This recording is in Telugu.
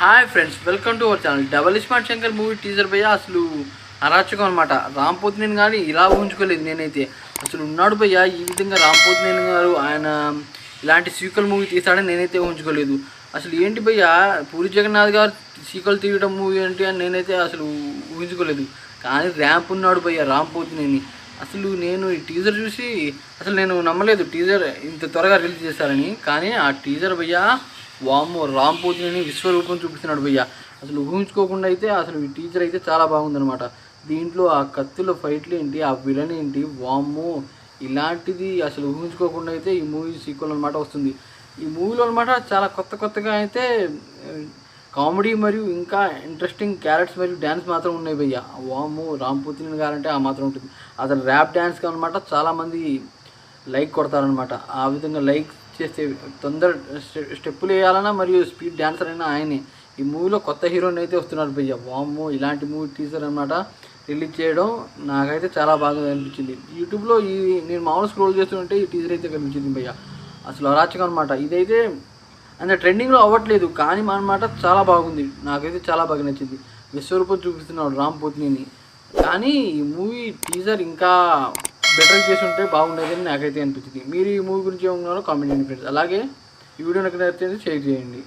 Hi friends welcome to our channel double smart Shankar movie teaser భయ్య అసలు అరాచకం అనమాట రామ్ నేను కానీ ఇలా ఊహించుకోలేదు నేనైతే. అసలు ఉన్నాడు భయ్య ఈ విధంగా రామ్ నేను గారు ఆయన ఇలాంటి సీక్వెల్ మూవీ తీస్తాడని నేనైతే ఊహించుకోలేదు. అసలు ఏంటి భయ్య పూరి జగన్నాథ్ గారు సీక్వెల్ తీయడం మూవీ ఏంటి అని నేనైతే అసలు ఊహించుకోలేదు. కానీ ర్యాంప్ ఉన్నాడు భయ్య రామ్ నేను అసలు నేను ఈ టీజర్ చూసి అసలు నేను నమ్మలేదు. టీజర్ ఇంత త్వరగా రిలీజ్ చేస్తారని కానీ ఆ టీజర్ భయ్య వాము రామ్ విశ్వరూపం చూపిస్తున్నాడు భయ్య. అసలు ఊహించుకోకుండా అయితే అసలు ఈ టీచర్ అయితే చాలా బాగుందనమాట దీంట్లో ఆ కత్తుల ఫైట్లు ఏంటి ఆ విలన్ ఏంటి వాము ఇలాంటిది అసలు ఊహించుకోకుండా అయితే ఈ మూవీ సీక్వెల్ అనమాట వస్తుంది. ఈ మూవీలో అనమాట చాలా కొత్త కొత్తగా అయితే కామెడీ మరియు ఇంకా ఇంట్రెస్టింగ్ క్యారెక్టర్స్ మరియు డ్యాన్స్ మాత్రం ఉన్నాయి భయ్య. వాము రామ్ పోతిని గారంటే ఆ మాత్రం ఉంటుంది. అసలు ర్యాప్ డ్యాన్స్ అనమాట చాలామంది లైక్ కొడతారనమాట ఆ విధంగా లైక్ చేస్తే తొందర స్టెప్పులు వేయాలన్నా మరియు స్పీడ్ డాన్సర్ అయినా ఆయనే. ఈ మూవీలో కొత్త హీరోని అయితే వస్తున్నారు భయ్య. వామ్మో ఇలాంటి మూవీ టీజర్ అనమాట రిలీజ్ చేయడం నాకైతే చాలా బాగా అనిపించింది. యూట్యూబ్లో ఈ నేను మామూలు స్క్రోల్ చేస్తుంటే ఈ టీజర్ అయితే కనిపించింది భయ్య. అసలు అరాచకం అనమాట ఇదైతే అంటే ట్రెండింగ్లో అవ్వట్లేదు కానీ అనమాట చాలా బాగుంది. నాకైతే చాలా బాగా నచ్చింది. విశ్వరూపం చూపిస్తున్నాడు రామ్ పుత్నిని. కానీ ఈ మూవీ టీజర్ ఇంకా బెటర్ చేసి ఉంటే బాగుండేదని నాకైతే అనిపించింది. మీరు ఈ మూవీ గురించి ఏమన్నారో కామెంట్ చేయండి ఫ్రెండ్స్ అలాగే ఈ వీడియో నాకు నచ్చితే షేర్ చేయండి.